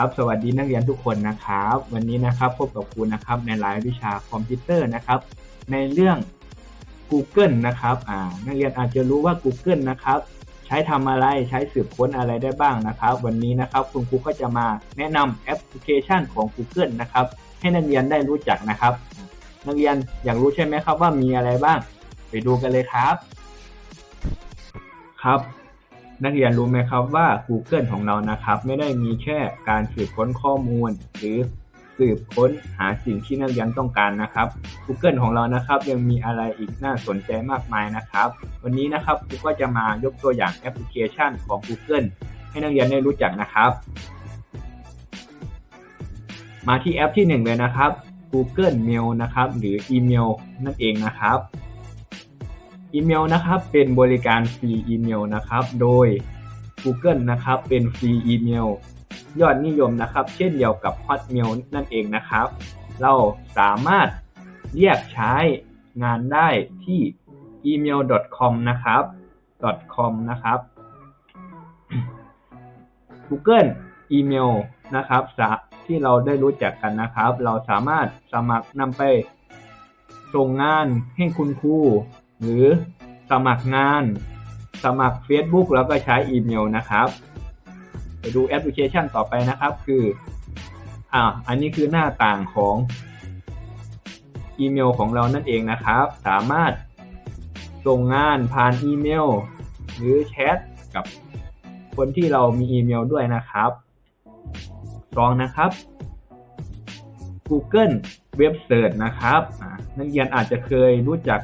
ครับ สวัสดีนักเรียนทุกคนนะครับ วันนี้นะครับพบกับครูนะครับในรายวิชาคอมพิวเตอร์นะครับ ในเรื่อง Google นะครับอ่านักเรียนอาจจะรู้ว่า Google นะครับ ใช้ทำอะไรใช้สืบค้นอะไรได้บ้างนะครับ วันนี้นะครับคุณครูก็จะมาแนะนำแอปพลิเคชันของ Google นะครับ ให้นักเรียนได้รู้จักนะครับ นักเรียนอยากรู้ใช่ไหมครับว่ามีอะไรบ้าง ไปดูกันเลยครับ ครับ นักเรียนรู้ไหมครับว่า Google ของเรานะครับ ไม่ได้มีแค่การสืบค้นข้อมูล หรือสืบค้นหาสิ่งที่นักเรียนต้องการนะครับ Google ของเรานะครับ ยังมีอะไรอีกน่าสนใจมากมายนะครับ วันนี้นะครับครูก็จะมายกตัวอย่างแอปพลิเคชันของ Google ให้นักเรียนได้รู้จักนะครับ มาที่แอปที่หนึ่งเลยนะครับ Google Mail นะครับ หรืออีเมลนั่นเองนะครับ อีเมลนะครับ เป็นบริการฟรีอีเมลนะครับ โดย Google นะครับ เป็นฟรีอีเมล ยอดนิยมนะครับ เช่นเดียวกับ Hotmail นั่นเองนะครับ เราสามารถเรียกใช้งานได้ที่ email.com นะครับ .com นะครับ Google อีเมลนะครับที่เราได้รู้จักกันนะครับ เราสามารถสมัครนำไปส่งงานให้คุณครู หรือสมัครงาน สมัคร Facebook แล้วก็ใช้อีเมลนะครับ ไปดูแอปพลิเคชันต่อไปนะครับ คืออ่าอันนี้คือหน้าต่างของอีเมลของเรานั่นเองนะครับ สามารถส่งงานผ่านอีเมล หรือแชทกับคนที่เรามีอีเมลด้วยนะครับสองนะครับ Google Web Search นะครับนักเรียนอาจจะเคยรู้จัก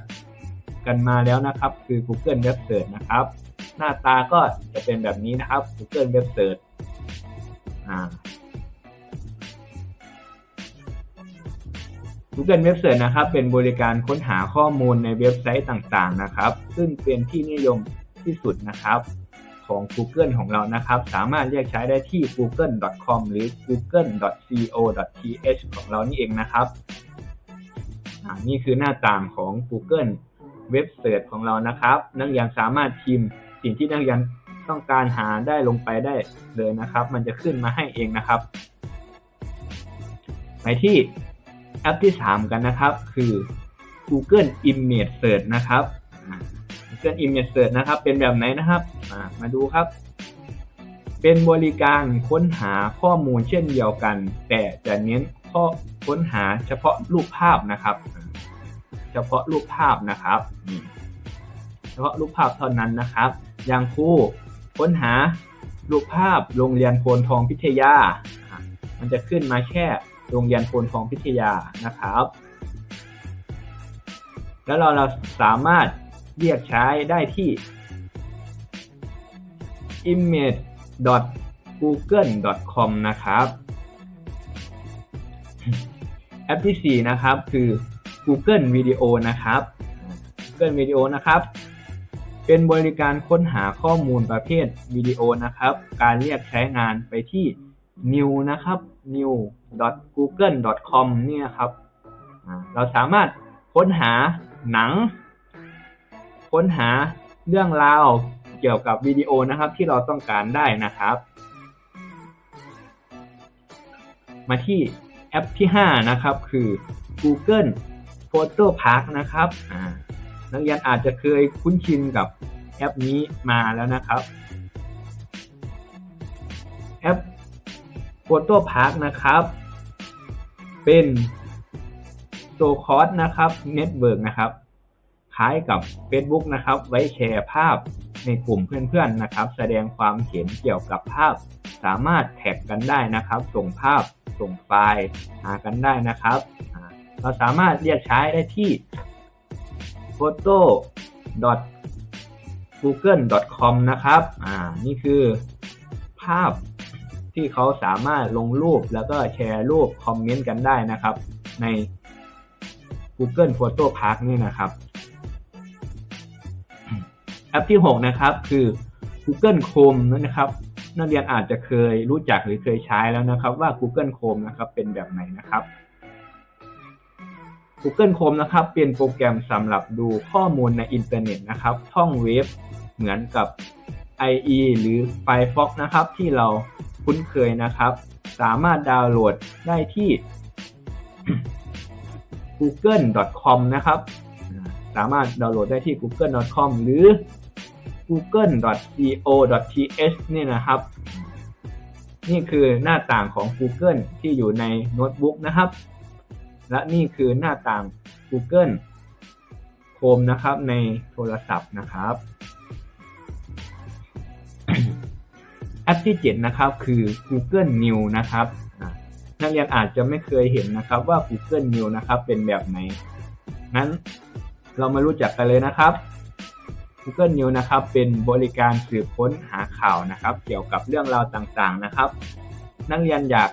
กันมาแล้วนะครับ คือ Google Web Search นะครับ หน้าตาก็จะเป็นแบบนี้นะครับ Google Web Search อ่า Google Web Search นะครับ เป็นบริการค้นหาข้อมูลในเว็บไซต์ต่างๆนะครับ ซึ่งเป็นที่นิยมที่สุดนะครับของ Google ของเรานะครับ สามารถเรียกใช้ได้ที่ google.com หรือ google.co.th ของเรานี่เองนะครับนี่คือหน้าต่างของ Google เว็บเสิร์ชของเรานะครับ นักเรียนสามารถพิมพ์สิ่งที่นักเรียนต้องการหาได้ลงไปได้เลยนะครับ มันจะขึ้นมาให้เองนะครับ ไปที่แอปที่ 3 กันนะครับ คือ Google Image Search นะครับ Google Image Search นะครับ เป็นแบบไหนนะครับมาดูครับ เป็นบริการค้นหาข้อมูลเช่นเดียวกัน แต่จะเน้นข้อค้นหาเฉพาะรูปภาพนะครับ เฉพาะรูปภาพนะครับเฉพาะรูปภาพเท่านั้นนะครับ อย่างครูค้นหารูปภาพโรงเรียนโพนทองพิทยา มันจะขึ้นมาแค่โรงเรียนโพนทองพิทยานะครับ แล้วเราเราสามารถเรียกใช้ได้ที่ image.google.com นะครับ แอปที่ 4 นะครับคือ Google Video นะครับ Google Video นะครับ เป็นบริการค้นหาข้อมูลประเภทวิดีโอนะครับ การเรียกใช้งานไปที่ new นะครับ new.google.com เนี่ยครับเราสามารถค้นหาหนัง ค้นหาเรื่องราวเกี่ยวกับวิดีโอนะครับที่เราต้องการได้นะครับ มาที่แอปที่ 5 นะครับ คือ Google Photo Park นะครับนักเรียนอาจจะเคยคุ้นชินกับแอปนี้มาแล้วนะครับแอป Photo Park นะครับ เป็นโซคอสนะครับเน็ตเวิร์กนะครับคล้ายกับ Facebook นะครับ ไว้แชร์ภาพในกลุ่มเพื่อนๆนะครับ แสดงความเห็นเกี่ยวกับภาพ สามารถแท็กกันได้นะครับ ส่งภาพส่งไฟล์หากันได้นะครับ เราสามารถเรียกใช้ได้ที่ photo.google.com นะครับ อ่า นี่คือภาพที่เขาสามารถลงรูปแล้วก็แชร์รูปคอมเมนต์กันได้นะครับ ใน Google Photo Park นี่นะครับ แอปที่ 6 นะครับคือ Google Chrome นะครับนักเรียนอาจจะเคยรู้จักหรือเคยใช้แล้วนะครับว่า Google Chrome นะครับเป็นแบบไหนนะครับ Google Chrome นะครับ เป็นโปรแกรมสำหรับดูข้อมูลในอินเทอร์เน็ตนะครับ ท่องเว็บเหมือนกับ IE หรือ Firefox นะครับ ที่เราคุ้นเคยนะครับ สามารถดาวน์โหลดได้ที่ google.com นะครับ สามารถดาวน์โหลดได้ที่ google.com หรือ google.co.th นี่นะครับ นี่คือหน้าต่างของ Google ที่อยู่ในโน้ตบุ๊กนะครับ และนี่คือหน้าต่าง Google Chrome นะครับ ในโทรศัพท์นะครับแอปที่ 7 นะครับคือ Google News นะครับนักเรียนอาจจะไม่เคยเห็นนะครับว่า Google News นะครับ เป็นแบบไหนงั้นเรามารู้จักกันเลยนะครับ Google News นะครับ เป็นบริการสืบค้นหาข่าวนะครับ เกี่ยวกับเรื่องราวต่างๆนะครับ นักเรียนอยาก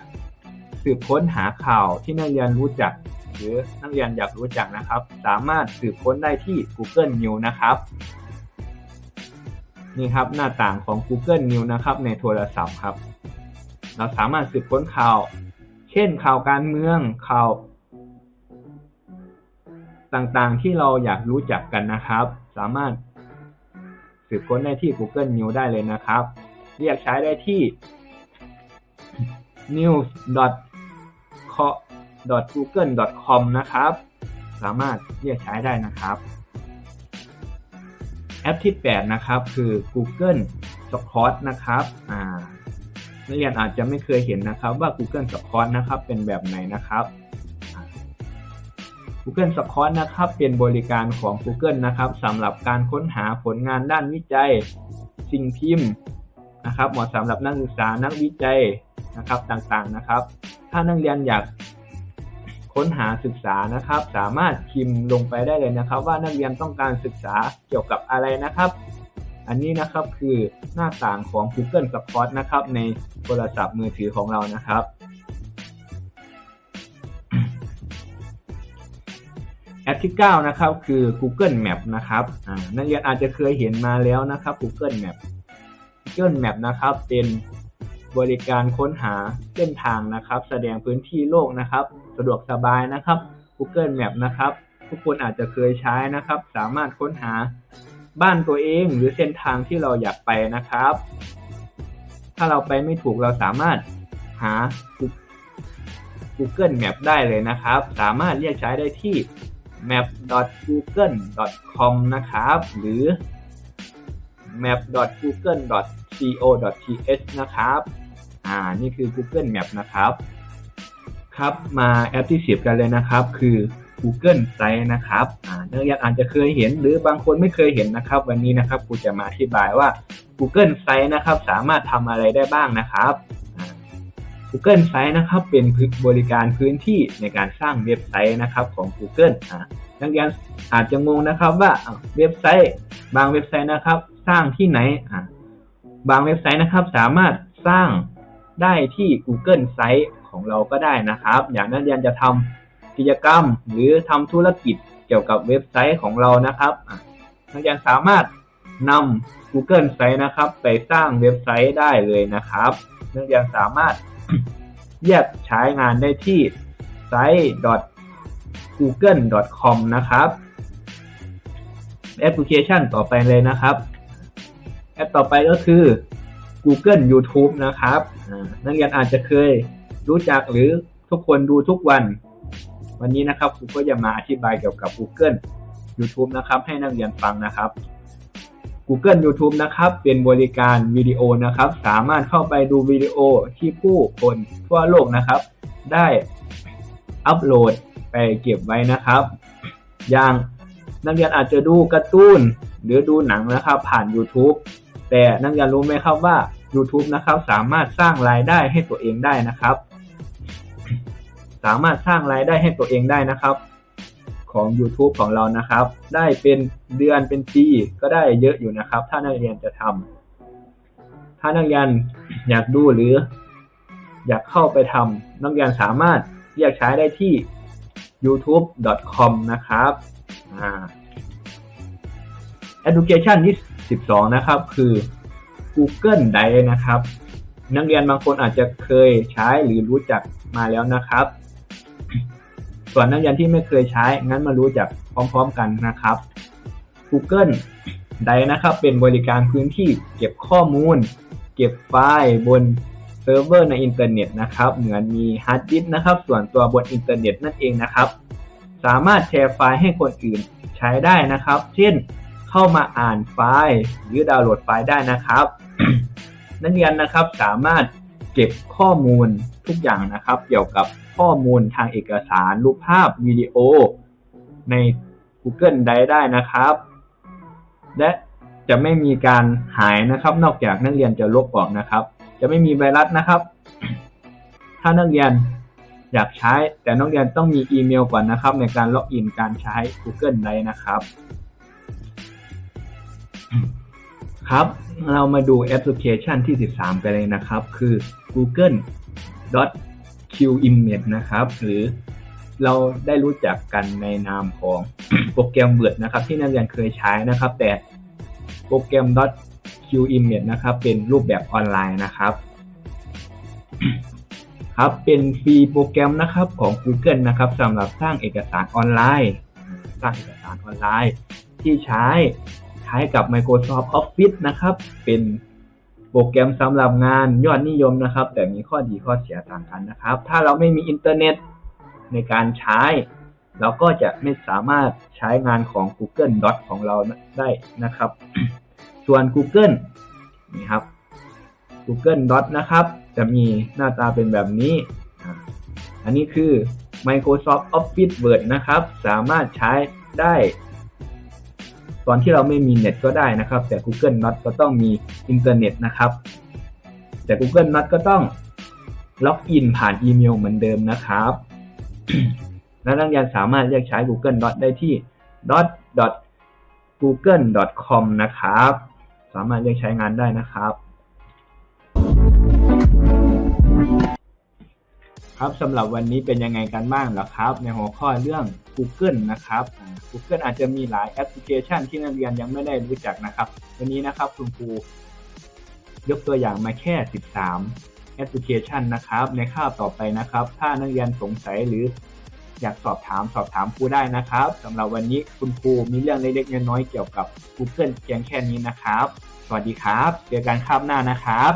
สืบค้นหาข่าวที่นักเรียนรู้จัก หรือนักเรียนอยากรู้จักนะครับ สามารถสืบค้นได้ที่ Google News นะครับนี่ครับหน้าต่างของ Google News นะครับ ในโทรศัพท์ครับ เราสามารถสืบค้นข่าว เช่นข่าวการเมืองข่าวต่างๆที่เราอยากรู้จักกันนะครับ สามารถสืบค้นได้ที่ Google News ได้เลยนะครับ เรียกใช้ได้ที่ news. news.google.com นะครับ สามารถเรียกใช้ได้นะครับแอปที่ 8 นะครับคือ Google Scholar นะครับอ่านักเรียนอาจจะไม่เคยเห็นนะครับว่า Google Scholar นะครับเป็นแบบไหนนะครับ Google Scholar นะครับเป็นบริการของ Google นะครับสำหรับการค้นหาผลงานด้านวิจัย สิ่งพิมพ์นะครับเหมาะสำหรับนักศึกษานักวิจัยนะครับต่างๆนะครับ ถ้านักเรียนอยากค้นหาศึกษานะครับ สามารถพิมพ์ลงไปได้เลยนะครับ ว่านักเรียนต้องการศึกษาเกี่ยวกับอะไรนะครับ อันนี้นะครับคือหน้าต่างของ Google Support นะครับ ในโทรศัพท์มือถือของเรานะครับแอปที่ 9 นะครับ คือ Google Map นะครับนักเรียนอาจจะเคยเห็นมาแล้วนะครับ Google Map Google Map นะครับ เป็น บริการค้นหาเส้นทางนะครับ แสดงพื้นที่โลกนะครับ สะดวกสบายนะครับ Google Map นะครับ ทุกคนอาจจะเคยใช้นะครับ สามารถค้นหาบ้านตัวเองหรือเส้นทางที่เราอยากไปนะครับ ถ้าเราไปไม่ถูกเราสามารถหา Google Map ได้เลยนะครับ สามารถเรียกใช้ได้ที่ map.google.com นะครับ หรือ map.google co.th นะครับ อ่า นี่คือ Google Map นะครับ ครับ มาแอปที่10กันเลยนะครับ คือ Google Sites นะครับ อ่านักเรียนอาจจะเคยเห็นหรือบางคนไม่เคยเห็นนะครับ วันนี้นะครับครูจะมาอธิบายว่า Google Sites นะครับ สามารถทำอะไรได้บ้างนะครับ Google Sites นะครับ เป็นบริการพื้นที่ในการสร้างเว็บไซต์นะครับของ Google อ่านักเรียนอาจจะงงนะครับว่าเว็บไซต์บางเว็บไซต์นะครับ สร้างที่ไหนอ่า บางเว็บไซต์นะครับ สามารถสร้างได้ที่ Google Site ของเราก็ได้นะครับ อย่างนักเรียนจะทำกิจกรรม หรือทำธุรกิจเกี่ยวกับเว็บไซต์ของเรานะครับนักเรียนสามารถนำ Google Site นะครับ ไปสร้างเว็บไซต์ได้เลยนะครับนักเรียนสามารถเรียกใช้งานได้ที่ site.google.com นะครับแอปพลิเคชันต่อไปเลยนะครับ แอปต่อไปก็คือ Google YouTube นะครับนักเรียนอาจจะเคยรู้จักหรือทุกคนดูทุกวัน วันนี้นะครับครูก็จะมาอธิบายเกี่ยวกับ Google YouTube นะครับให้นักเรียนฟังนะครับ Google YouTube นะครับ เป็นบริการวิดีโอนะครับ สามารถเข้าไปดูวิดีโอที่ผู้คนทั่วโลกนะครับ ได้อัปโหลดไปเก็บไว้นะครับ อย่างนักเรียนอาจจะดูการ์ตูนหรือดูหนังนะครับ ผ่าน YouTube แต่นักเรียนรู้ไหมครับว่า YouTube นะครับสามารถสร้างรายได้ให้ตัวเองได้นะครับ สามารถสร้างรายได้ให้ตัวเองได้นะครับ ของ YouTube ของเรานะครับ ได้เป็นเดือนเป็นปีก็ได้เยอะอยู่นะครับ ถ้านักเรียนจะทำถ้านักเรียนอยากดูหรือ อยากเข้าไปทำนักเรียนสามารถเรียกใช้ได้ที่ youtube.com นะครับ education ที่ 12 นะครับ คือ Google Drive นะครับ นักเรียนบางคนอาจจะเคยใช้หรือรู้จักมาแล้วนะครับ ส่วนนักเรียนที่ไม่เคยใช้ งั้นมารู้จักพร้อม ๆ กันนะครับ Google Drive นะครับ เป็นบริการพื้นที่เก็บข้อมูล เก็บไฟล์บนเซิร์ฟเวอร์ในอินเทอร์เน็ตนะครับ เหมือนมีฮาร์ดดิสก์นะครับ ส่วนตัวบนอินเทอร์เน็ตนั่นเองนะครับ สามารถแชร์ไฟล์ให้คนอื่นใช้ได้นะครับ เช่น เข้ามาอ่านไฟล์หรือดาวน์โหลดไฟล์ได้นะครับ นักเรียนนะครับสามารถเก็บข้อมูลทุกอย่างนะครับ เกี่ยวกับข้อมูลทางเอกสาร รูปภาพวิดีโอ ใน Google Drive ได้นะครับ และจะไม่มีการหายนะครับ นอกจากนักเรียนจะลบออกนะครับ จะไม่มีไวรัสนะครับ ถ้านักเรียนอยากใช้ แต่นักเรียนต้องมีอีเมลก่อนนะครับ ในการล็อกอินการใช้ Google Drive นะครับ ครับ เรามาดูแอปพลิเคชันที่ 13 กันเลยนะครับ คือ google q image นะครับ หรือเราได้รู้จักกันในนามของโปรแกรม Word นะครับ ที่นักเรียนเคยใช้นะครับ แต่โปรแกรม q image นะครับ เป็นรูปแบบออนไลน์นะครับ ครับ เป็นฟรีโปรแกรมนะครับของ Google นะครับสำหรับสร้างเอกสารออนไลน์ สร้างเอกสารออนไลน์ที่ใช้ ใช้กับ Microsoft Office นะครับ เป็นโปรแกรมสำหรับงานยอดนิยมนะครับ แต่มีข้อดีข้อเสียต่างกันนะครับ ถ้าเราไม่มีอินเทอร์เน็ตในการใช้ เราก็จะไม่สามารถใช้งานของ Google Doc ของเราได้นะครับ ส่วน Google นี่ครับ Google Doc นะครับ จะมีหน้าตาเป็นแบบนี้ อันนี้คือ Microsoft Office Word นะครับ สามารถใช้ได้ ตอนที่เราไม่มีเน็ตก็ได้นะครับ แต่ Google Not ก็ต้องมีอินเทอร์เน็ตนะครับ แต่ Google Not ก็ต้องล็อกอินผ่านอีเมลเหมือนเดิมนะครับ และนักเรียนสามารถเรียกใช้ Google Dot ได้ที่ dot.google.com นะครับ สามารถเรียกใช้งานได้นะครับ ครับสำหรับวันนี้เป็นยังไงกันบ้างเหรอครับ ในหัวข้อเรื่อง Google นะครับ Google อาจจะมีหลายแอปพลิเคชันที่นักเรียนยังไม่ได้รู้จักนะครับ วันนี้นะครับคุณครูยกตัวอย่างมาแค่ 13 แอปพลิเคชันนะครับ ในข้าวต่อไปนะครับ ถ้านักเรียนสงสัยหรืออยากสอบถามสอบถามครูได้นะครับสำหรับวันนี้คุณครูมีเรื่องเล็กๆน้อยๆเกี่ยวกับ Google เพียงแค่นี้นะครับ สวัสดีครับ เจอกันคาบหน้านะครับ